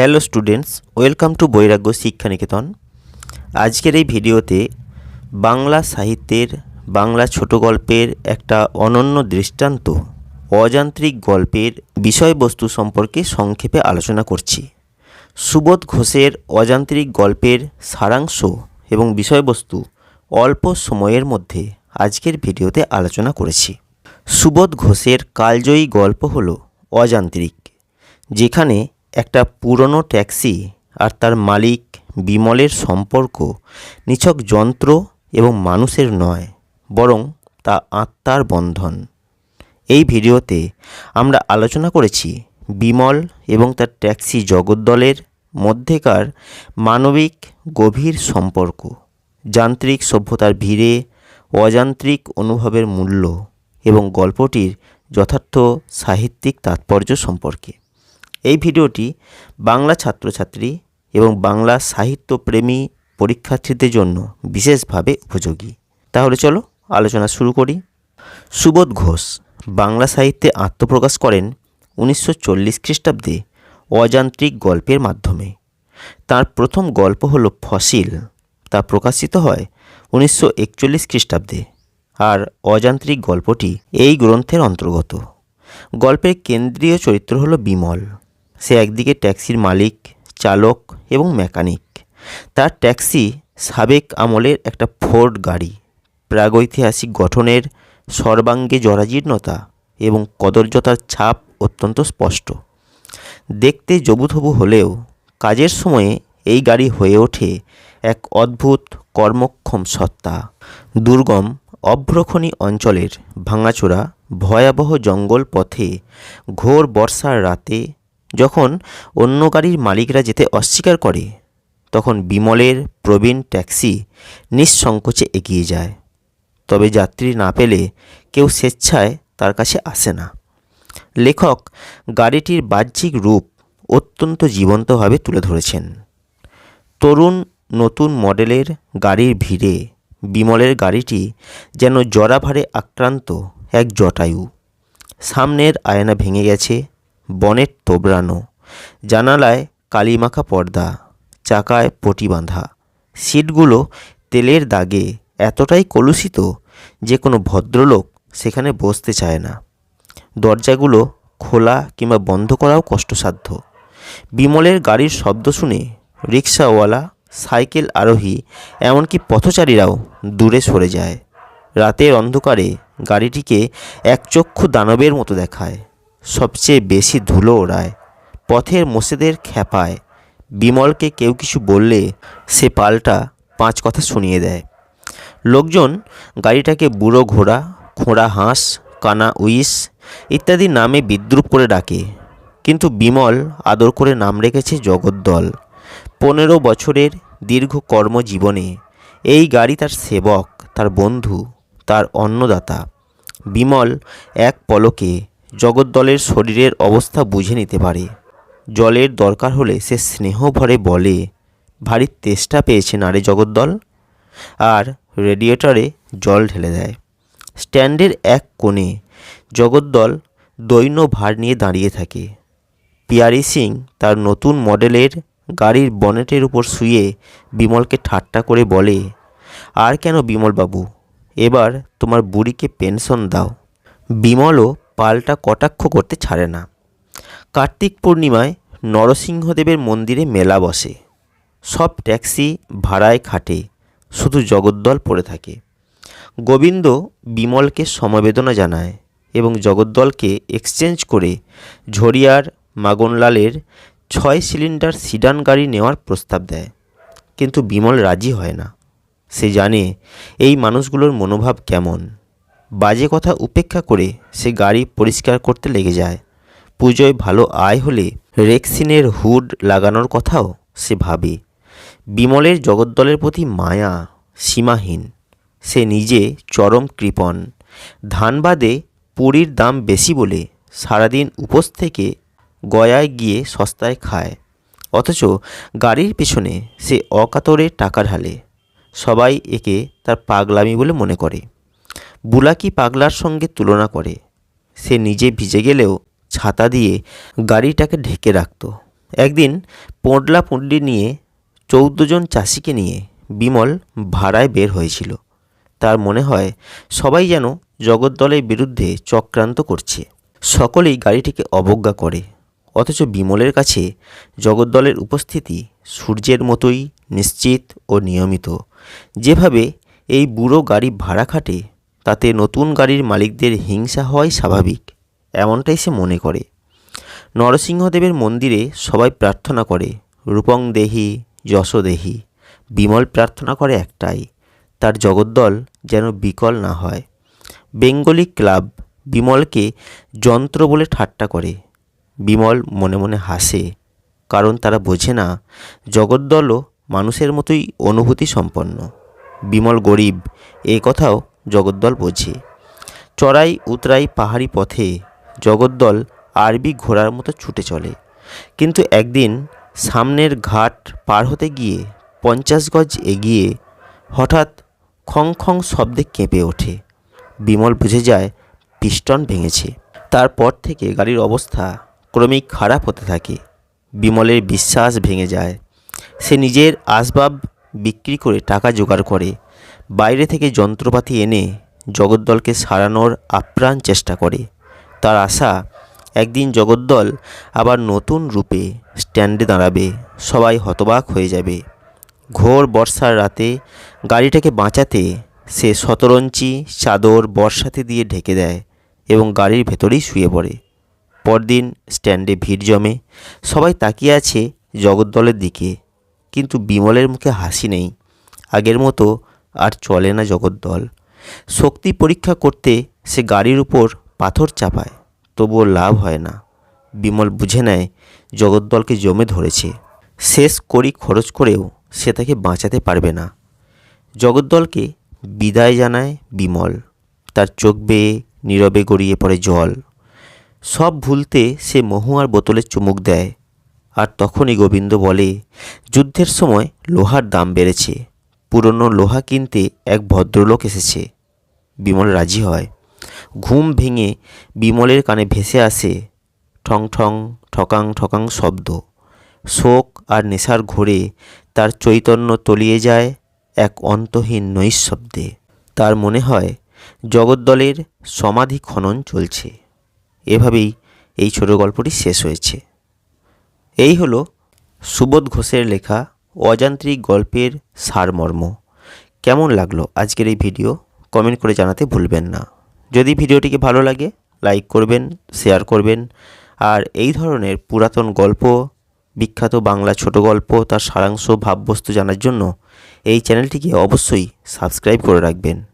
Hello students, welcome to বৈরাগ্য শিক্ষানিকেতন। আজকের এই ভিডিওতে বাংলা সাহিত্যের, বাংলা ছোট গল্পের একটা অনন্য দৃষ্টান্ত, অযান্ত্রিক গল্পের বিষয়বস্তু সম্পর্কে সংক্ষেপে আলোচনা করছি। সুবোধ ঘোষের অযান্ত্রিক গল্পের সারাংশ এবং বিষয়বস্তু অল্প সময়ের মধ্যে আজকের ভিডিওতে আলোচনা করেছি। সুবোধ ঘোষের কালজয়ী গল্প হলো অযান্ত্রিক, যেখানে একটা পুরনো ট্যাক্সি আর তার মালিক বিমলের সম্পর্ক নিছক যন্ত্র এবং মানুষের নয়, বরং তা আত্মার বন্ধন। এই ভিডিওতে আমরা আলোচনা করেছি বিমল এবং তার ট্যাক্সি জগদ্দলের মধ্যেকার মানবিক গভীর সম্পর্ক, যান্ত্রিক সভ্যতার ভিড়ে, অযান্ত্রিক অনুভবের মূল্য এবং গল্পটির যথার্থ সাহিত্যিক তাৎপর্য সম্পর্কে। এই ভিডিওটি বাংলা ছাত্রছাত্রী এবং বাংলা সাহিত্যপ্রেমী পরীক্ষার্থীদের জন্য বিশেষভাবে উপযোগী। তাহলে চলো আলোচনা শুরু করি। সুবোধ ঘোষ বাংলা সাহিত্যে আত্মপ্রকাশ করেন উনিশশো চল্লিশ খ্রিস্টাব্দে অযান্ত্রিক গল্পের মাধ্যমে। তার প্রথম গল্প হল ফসিল। তা প্রকাশিত হয় উনিশশো একচল্লিশ খ্রিস্টাব্দে আর অযান্ত্রিক গল্পটি এই গ্রন্থের অন্তর্গত। গল্পের কেন্দ্রীয় চরিত্র হলো বিমল। সে একদিকে ট্যাক্সির মালিক, চালক এবং মেকানিক। তার ট্যাক্সি সাবেক আমলের একটা ফোর্ড গাড়ি। প্রাগৈতিহাসিক গঠনের সর্বাঙ্গে জরাজীর্ণতা এবং কদর্যতার ছাপ অত্যন্ত স্পষ্ট। দেখতে জবুথবু হলেও কাজের সময়ে এই গাড়ি হয়ে ওঠে এক অদ্ভুত কর্মক্ষম সত্তা। দুর্গম, অভ্রখনি অঞ্চলের ভাঙাচোরা ভয়াবহ জঙ্গল পথে ঘোর বর্ষার রাতে যখন অন্য গাড়ির মালিকরা যেতে অস্বীকার করে, তখন বিমলের প্রবীণ ট্যাক্সি নিঃসংকোচে এগিয়ে যায়। তবে যাত্রী না পেলে কেউ স্বেচ্ছায় তার কাছে আসে না। লেখক গাড়িটির বাহ্যিক রূপ অত্যন্ত জীবন্তভাবে তুলে ধরেছেন। তরুণ নতুন মডেলের গাড়ির ভিড়ে বিমলের গাড়িটি যেন জরাভারে আক্রান্ত এক জটায়ু। সামনের আয়না ভেঙে গেছে বনেট তোবড়ানো, জানালায় কালিমাখা পর্দা, চাকায় পটি বাঁধা। সিটগুলো তেলের দাগে, এতটাই কলুষিত যে কোনো ভদ্রলোক সেখানে বসতে চায় না। দরজাগুলো খোলা কিংবা বন্ধ করাও কষ্টসাধ্য। বিমলের গাড়ির শব্দ শুনে রিক্সাওয়ালা সাইকেল আরোহী, এমনকি পথচারীরাও দূরে সরে যায়। রাতের অন্ধকারে গাড়িটিকে একচক্ষু দানবের মতো দেখায়। সবচেয়ে বেশি ধুলো ওড়ায়, পথের মোষেদের খ্যাপায়। বিমলকে কেউ কিছু বললে সে পাল্টা পাঁচ কথা শুনিয়ে দেয়। লোকজন গাড়িটাকে বুড়ো ঘোড়া, খোঁড়া হাঁস, কানা উইস ইত্যাদি নামে বিদ্রুপ করে ডাকে। কিন্তু বিমল আদর করে নাম রেখেছে জগদ্দল। পনেরো বছরের দীর্ঘ কর্মজীবনে এই গাড়ি তার সেবক, তার বন্ধু, তার অন্নদাতা। বিমল এক পলকে জগদ্দলের শরীরের অবস্থা বুঝে নিতে পারে। জলের দরকার হলে সে স্নেহ ভরে বলে, ভারী তেষ্টা পেয়েছে নারে জগদ্দল আর রেডিয়েটরে জল ঢেলে দেয়। স্ট্যান্ডের এক কোণে জগদ্দল দৈন্য ভার নিয়ে দাঁড়িয়ে থাকে। পিয়ারি সিং তার নতুন মডেলের গাড়ির বনেটের উপর শুয়ে বিমলকে ঠাট্টা করে বলে, আর কেন বিমলবাবু? এবার তোমার বুড়িকে পেনশন দাও। বিমলও পাল্টা কটাক্ষ করতে ছাড়ে না। কার্তিক পূর্ণিমায় নরসিংহদেবের মন্দিরে মেলা বসে। সব ট্যাক্সি ভাড়ায় খাটে, শুধু জগদ্দল পড়ে থাকে। গোবিন্দ বিমলকে সমবেদনা জানায় এবং জগদ্দলকে এক্সচেঞ্জ করে ঝরিয়ার মাগনলালের ছয় সিলিন্ডার সিডান গাড়ি নেওয়ার প্রস্তাব দেয়। কিন্তু বিমল রাজি হয় না। সে জানে এই মানুষগুলোর মনোভাব কেমন। বাজে কথা উপেক্ষা করে সে গাড়ি পরিষ্কার করতে লেগে যায়। পুজোয় ভালো আয় হলে রেক্সিনের হুড লাগানোর কথাও সে ভাবে। বিমলের জগদ্দলের প্রতি মায়া সীমাহীন। সে নিজে চরম কৃপণ। ধান বাদে পুরীর দাম বেশি বলে সারাদিন উপোস থেকে গয়ায় গিয়ে সস্তায় খায়। অথচ গাড়ির পেছনে সে অকাতরে টাকা ঢালে। সবাই একে তার পাগলামি বলে মনে করে। বুলাকি পাগলার সঙ্গে তুলনা করে। সে নিজে ভিজে গেলেও ছাতা দিয়ে গাড়িটাকে ঢেকে রাখত। একদিন পোঁডলা পুঁডলি নিয়ে চৌদ্দজন চাষিকে নিয়ে বিমল ভাড়ায় বের হয়েছিল। তার মনে হয় সবাই যেন জগদ্দলের বিরুদ্ধে চক্রান্ত করছে। সকলেই গাড়িটিকে অবজ্ঞা করে। অথচ বিমলের কাছে জগদ্দলের উপস্থিতি সূর্যের মতোই নিশ্চিত ও নিয়মিত। যেভাবে এই বুড়ো গাড়ি ভাড়া খাটে তাতে নতুন গাড়ির মালিকদের হিংসা হওয়াই স্বাভাবিক, এমনটাই সে মনে করে। নরসিংহদেবের মন্দিরে সবাই প্রার্থনা করে, রূপং দেহি, যশ দেহি। বিমল প্রার্থনা করে একটাই, তার জগদ্দল যেন বিকল না হয়। বেঙ্গলি ক্লাব বিমলকে যন্ত্র বলে ঠাট্টা করে। বিমল মনে মনে হাসে, কারণ তারা বোঝে না, জগদ্দলও মানুষের মতোই অনুভূতি সম্পন্ন বিমল গরিব, এ কথাও জগদ্দল বোঝে। চড়াই উতরাই পাহাড়ি পথে জগদ্দল আরবি ঘোড়ার মতো ছুটে চলে। কিন্তু একদিন সামনের ঘাট পার হতে গিয়ে পঞ্চাশ গজ এগিয়ে হঠাৎ খং খং শব্দে কেঁপে ওঠে। বিমল বুঝে যায় পিস্টন ভেঙেছে। তারপর থেকে গাড়ির অবস্থা ক্রমেই খারাপ হতে থাকে। বিমলের বিশ্বাস ভেঙে যায়। সে নিজের আসবাব বিক্রি করে টাকা জোগাড় করে। বাইরে থেকে যন্ত্রপাতি এনে জগদ্দলকে সারানোর আপ্রাণ চেষ্টা করে। তার আশা, একদিন জগদ্দল আবার নতুন রূপে স্ট্যান্ডে দাঁড়াবে, সবাই হতবাক হয়ে যাবে। ঘোর বর্ষার রাতে গাড়িটাকে বাঁচাতে সে শতরঞ্চি চাদর, বর্ষাতে দিয়ে ঢেকে দেয় এবং গাড়ির ভেতরেই শুয়ে পড়ে। পরদিন স্ট্যান্ডে ভিড় জমে, সবাই তাকিয়ে আছে জগদ্দলের দিকে। কিন্তু বিমলের মুখে হাসি নেই। আগের মতো আর চলে না জগদ্দল শক্তি পরীক্ষা করতে সে গাড়ির উপর পাথর চাপায়, তবুও লাভ হয় না। বিমল বুঝে নেয় জগদ্দলকে জমে ধরেছে। শেষ করি খরচ করেও সে তাকে বাঁচাতে পারবে না। জগদ্দলকে বিদায় জানায় বিমল। তার চোখ বেয়ে, নীরবে গড়িয়ে পড়ে জল। সব ভুলতে সে মহুয়ার বোতলে চুমুক দেয়। আর তখনই গোবিন্দ বলে, যুদ্ধের সময় লোহার দাম বেড়েছে। পুরনো লোহা কিনতে এক ভদ্রলোক এসেছে। বিমল রাজি হয়। ঘুম ভেঙে বিমলের কানে ভেসে আসে ঠং ঠং ঠকাং ঠকাং শব্দ। শোক আর নেশার ঘোরে তার চৈতন্য তলিয়ে যায় এক অন্তহীন নৈশব্দে। তার মনে হয় জগদ্দলের সমাধি খনন চলছে। এভাবেই এই ছোট গল্পটি শেষ হয়েছে। এই হলো সুবোধ ঘোষের লেখা অযান্ত্রিক গল্পের সারমর্ম। কেমন লাগল আজকের এই ভিডিও? কমেন্ট করে জানাতে ভুলবেন না। যদি ভিডিওটিকে ভালো লাগে, লাইক করবেন, শেয়ার করবেন। আর এই ধরনের পুরাতন গল্প, বিখ্যাত বাংলা ছোট গল্প, তার সারাংশ, ভাববস্তু জানার জন্য এই চ্যানেলটিকে অবশ্যই সাবস্ক্রাইব করে রাখবেন।